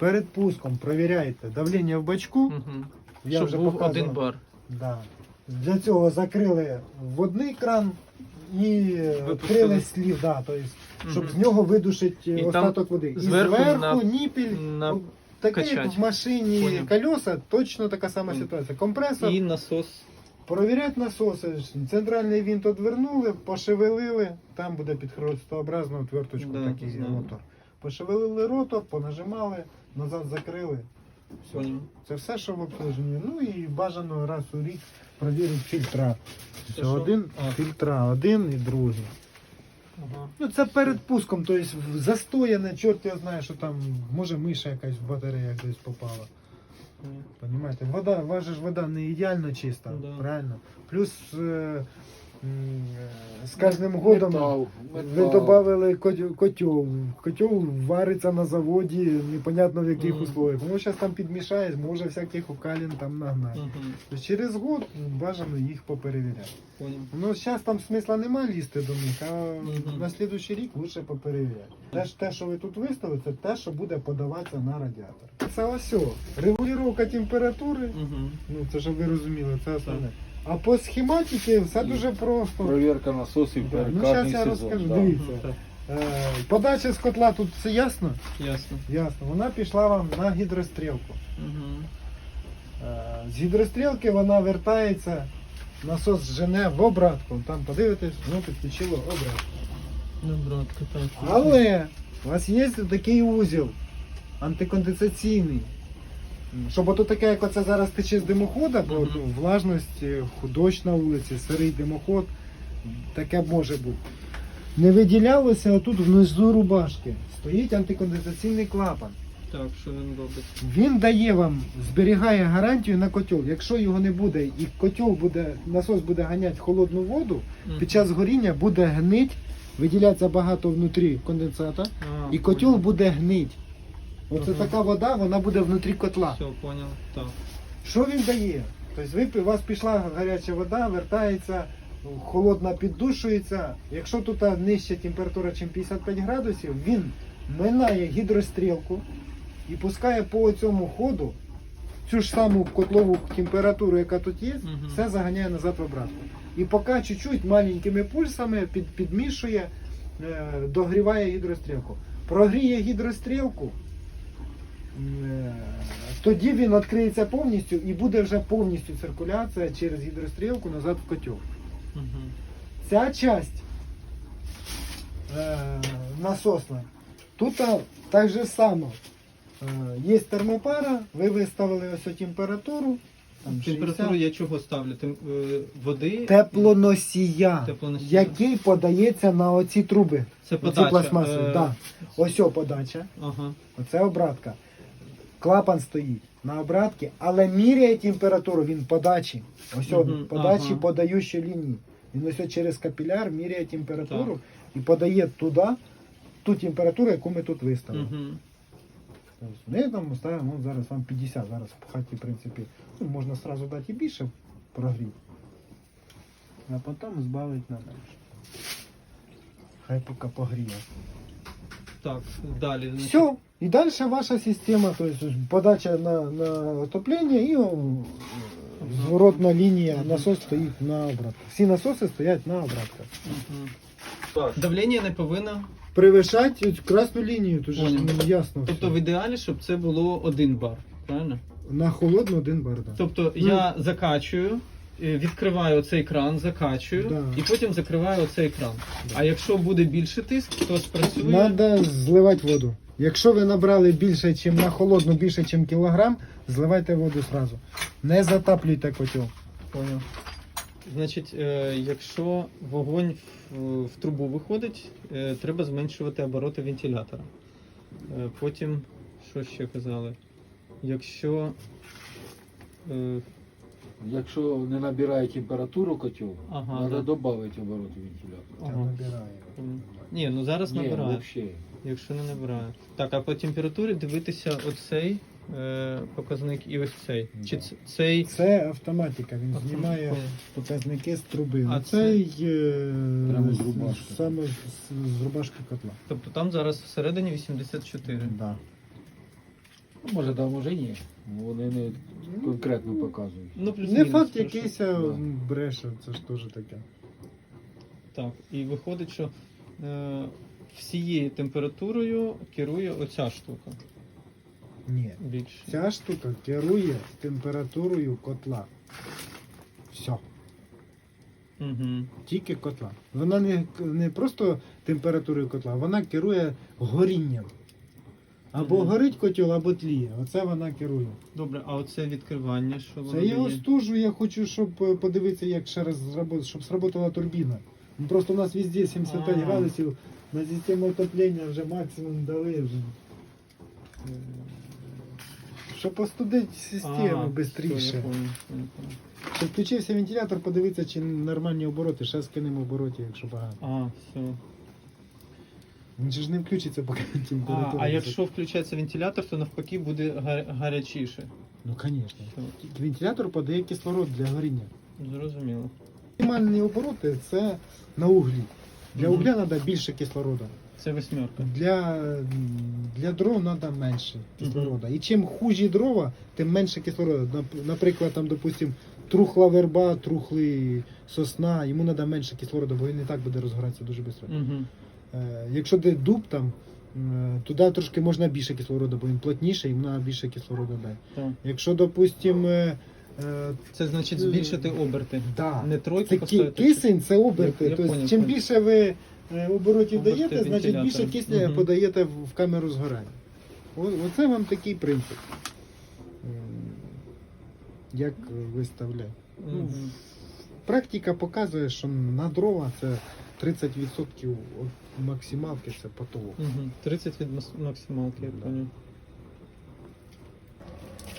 перед пуском провіряйте давлення в бачку. Угу. Я Щоб вже був показував. один бар. Да. Для цього закрили водний кран і Випустили. відкрили слів, да, тобто, щоб Мгм. з нього видушити І там остаток води. І зверху зверху, на- ніпіль, на ну, таке як качать. в машині Поняв. колеса, точно така сама Поняв. ситуація. Компресор, І насос. провірять насоси, центральний вінт одвернули, пошевелили, там буде під хрестообразну отверточку Да, такий знаю. ротор. Пошевелили ротор, понажимали, назад закрили. Все. Поняв. Це все, що в обслуженні. Ну і бажано раз у рік провірити фільтра. Це Це що? один А. фільтра, один і другий. Ага. Ну це перед пуском, тобто застояне, чорт я знаю, що там, може миша якась в батареях десь попала. Понимаете? Вода, ваша ж вода не ідеально чиста, Да. правильно? Плюс е, з кожним годом Метал, ви метал. додали котел. Котел вариться на заводі, непонятно в яких Мгм. условиях. Ну зараз там підмішає, може всяких укалін там нагнати. Мгм. Тобто Через год бажано їх поперевіряти. Поняв. Ну, зараз там смисла немає лізти до них, а Мгм. на слідуючий рік лучше поперевіряти. Те, ж- те, що ви тут виставили, це те, що буде подаватися на радіатор. Це ось регулювання температури, Угу. ну це щоб ви розуміли, це основне. А по схематиці все дуже просто. Провірка насосів Да, перед Ну, кожний зараз я сезон. розкажу. да. Дивіться. Е, подача з котла тут все ясно? Ясно. Ясно. Вона пішла вам на гідрострілку. Угу. Е, З гідрострілки вона вертається, насос жене в обратку. Там подивитесь, воно підключило обратку. Ну, братка, так. Але у вас є такий узіл антиконденсаційний. Щоб ото таке, як оце зараз тече з димохода, бо ну, влажність, дощ на вулиці, сирий димоход, таке може бути. Не виділялося отут внизу рубашки. Стоїть антиконденсаційний клапан. Так, що він робить? Він дає вам, зберігає гарантію на котел. Якщо його не буде і котел буде, насос буде ганяти холодну воду, під час горіння буде гнить, виділятися багато внутрі конденсата, А, і котел буде гнить. Оце Ага. така вода, вона буде внутрі котла. Все, понял. Так. Що він дає? Тобто ви, у вас пішла гаряча вода, вертається, холодна піддушується. Якщо тут нижча температура, ніж 55 градусів, він минає гідрострілку і пускає по цьому ходу цю ж саму котлову температуру, яка тут є, Мгм. все заганяє назад в обратку. І поки чуть-чуть маленькими пульсами під, підмішує, е, догріває гідрострілку. Прогріє гідрострілку, тоді він відкриється повністю і буде вже повністю циркуляція через гідрострілку назад в котел. Угу. Ця часть е, насосна, тут так же само. Е, є термопара, ви виставили ось температуру. Там Температуру 60. я чого ставлю? Тем, е, води. Теплоносія, Теплоносія. який подається на оці труби. Це Оці подача. е, Да. Ось о подача, Ага. оце обратка. Клапан стоїть на обратці, але міряє температуру він подачі. Ось о, Мгм, подачі ага. подаючої лінії. Він ось через капіляр міряє температуру і подає туди ту температуру, яку ми тут виставили. Угу. Тобто Ми там ставимо ну, зараз вам 50, зараз в хаті, в принципі, ну, можна одразу дати і більше прогрів. А потім збавити на менше. Хай поки погріє. Так, далі. Все. І далі ваша система, то есть подача на, на отоплення і зворотна лінія, насос стоїть на обратку. Всі насоси стоять на обратках. Мгм. Давлення не повинно. Перевищати красну лінію, же ж, Понял. ясно. Тобто в все. ідеалі, щоб це було один бар. Правильно? На холодну один бар. Да. Тобто Ну. я закачую, відкриваю цей кран, закачую Да. і потім закриваю цей кран. А якщо буде більше тиск, то спрацює. Треба зливати воду. Якщо ви набрали більше, ніж на холодну, більше, ніж кілограм, зливайте воду одразу. Не затаплюйте котел. Понял. Значить, е, якщо вогонь в, в трубу виходить, е, треба зменшувати обороти вентилятора. Е, потім, що ще казали? Якщо. Е, Якщо не набирає температуру котел, Ага, треба да. додати обороти вентилятора. Ага. набирає. м, ні, ну зараз Ні, набирає. взагалі. Якщо не набирає. Так, а по температурі дивитися оцей е, показник і ось цей. Чи Да. ц- цей. Це автоматика, він знімає показники з труби. А А цей е, Прямо з- рубашки. Саме з, з рубашки котла. Тобто там зараз всередині 84. Да. Може, да, може ні. Вони не конкретно показують. Ну, плюс Не факт якийсь а, Да. бреше, це ж теж таке. Так, і виходить, що е, всією температурою керує оця штука Ні. більше. Ця штука керує температурою котла. Все. Угу. Тільки котла. Вона не, не просто температурою котла, вона керує горінням. Або горить котел, або тліє. Оце вона керує. Добре, а оце відкривання, що воно Це я дає? остужу, я хочу, щоб е, подивитися, як ще раз зробити, щоб сработала турбіна. Ну, Просто у нас везде 75 А. градусів, на систему отоплення вже максимум дали. Вже. Е, Щоб остудити систему швидше. Щоб включився вентилятор, подивитися, чи нормальні обороти, ще скинемо обороті, якщо багато. А, все. Він же ж не включиться, поки температура. а не якщо включається вентилятор, то навпаки буде га- гарячіше. Ну, звісно. Вентилятор подає кислород для горіння. Зрозуміло. Мінімальні обороти це на углі. Для Мгм. угля треба більше кислороду. Це восьмерка. Для, м, для дров треба менше кислорода. І чим хужі дрова, тим менше кислороду. Нап- Наприклад, там, допустим, трухла верба, трухли сосна, йому треба менше кислороду, бо він і так буде розгоратися дуже швидко. Угу. Е, Якщо де дуб там, е, туди трошки можна більше кислороду, бо він плотніший, йому треба більше кислороду дати. Так. Якщо, допустим, е, Це значить збільшити оберти. да, Не тройку це ки- поставити. кисень, це оберти. Я- я тобто, поняв, чим поняв. більше ви е, оборотів Оберти даєте, значить більше вентилятора. кисня Мгм. подаєте в в камеру згорання. О- Оце вам такий принцип. М, Як виставляти. Ну, Мгм. Практика показує, що на дрова це 30% від максималки це потолок. Угу. 30 від мас- максималки, я Да. поняв.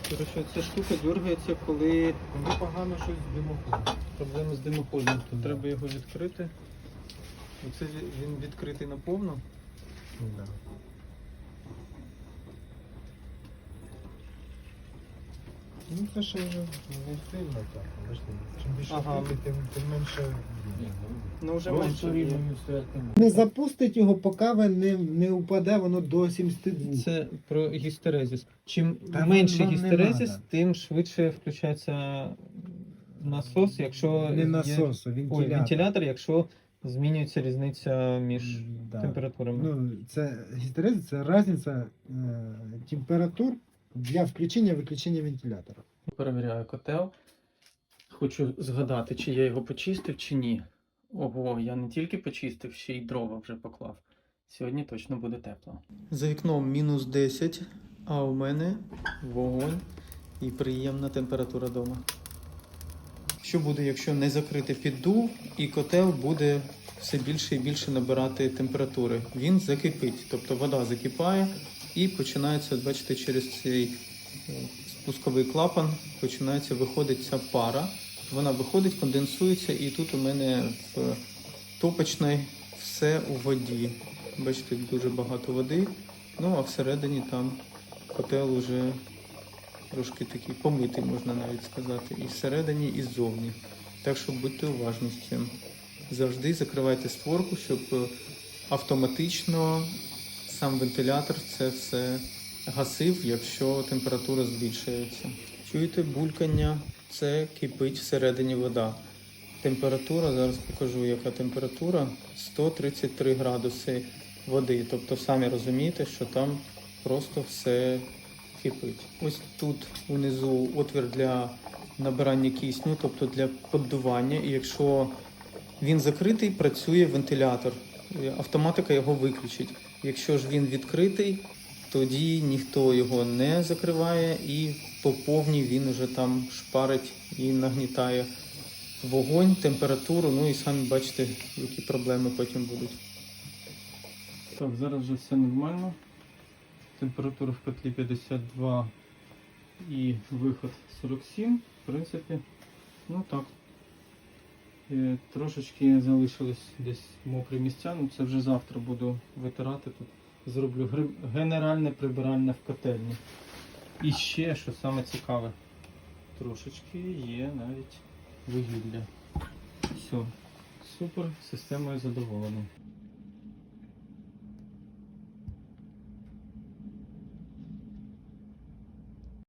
Коротше, ця штука дергається, коли Воно погано щось з димоходом. проблеми з димоходом. Тут Да. треба його відкрити. Оце ві- він відкритий наповну. Да. Ну це ще вже не сильно так. Чим більше Ага. ага. тим, тим менше. Ну вже менше. є. не. Не запустить його, поки ви не, не упаде воно до 72. Це про гістерезіс. Чим Та менше нам не гістерезіс, надо. тим швидше включається насос, якщо не є- насос, а Ой, вентилятор. вентилятор, якщо змінюється різниця між М, да. температурами. Ну, це гістерезис, це різниця е, температур для включення-виключення вентилятора. Перевіряю котел. Хочу згадати, чи я його почистив, чи ні. Ого, я не тільки почистив, ще й дрова вже поклав. Сьогодні точно буде тепло. За вікном мінус 10, а у мене вогонь і приємна температура вдома. Що буде, якщо не закрити піддув, і котел буде все більше і більше набирати температури? Він закипить, тобто вода закипає і починається, бачите, через цей е, спусковий клапан починається виходить ця пара. Вона виходить, конденсується, і тут у мене в топочній все у воді. Бачите, дуже багато води. Ну а всередині там котел уже трошки такий помитий, можна навіть сказати. І всередині, і ззовні. Так що будьте уважні з цим. Завжди закривайте створку, щоб е, автоматично сам вентилятор це все гасив, якщо температура збільшується. Чуєте булькання? Це кипить всередині вода. Температура, зараз покажу, яка температура 133 градуси води. Тобто самі розумієте, що там просто все кипить. Ось тут унизу отвір для набирання кисню, тобто для поддування. І якщо він закритий, працює вентилятор. Автоматика його виключить. Якщо ж він відкритий, тоді ніхто його не закриває і по повній він уже там шпарить і нагнітає вогонь, температуру, ну і самі бачите, які проблеми потім будуть. Так, зараз вже все нормально. Температура в котлі 52 і виход 47. В принципі, ну так. Е, Трошечки залишились десь мокрі місця, ну це вже завтра буду витирати тут. Зроблю генеральне прибиральне в котельні. І ще, що саме цікаве, трошечки є навіть вугілля. Все, супер, системою задоволений.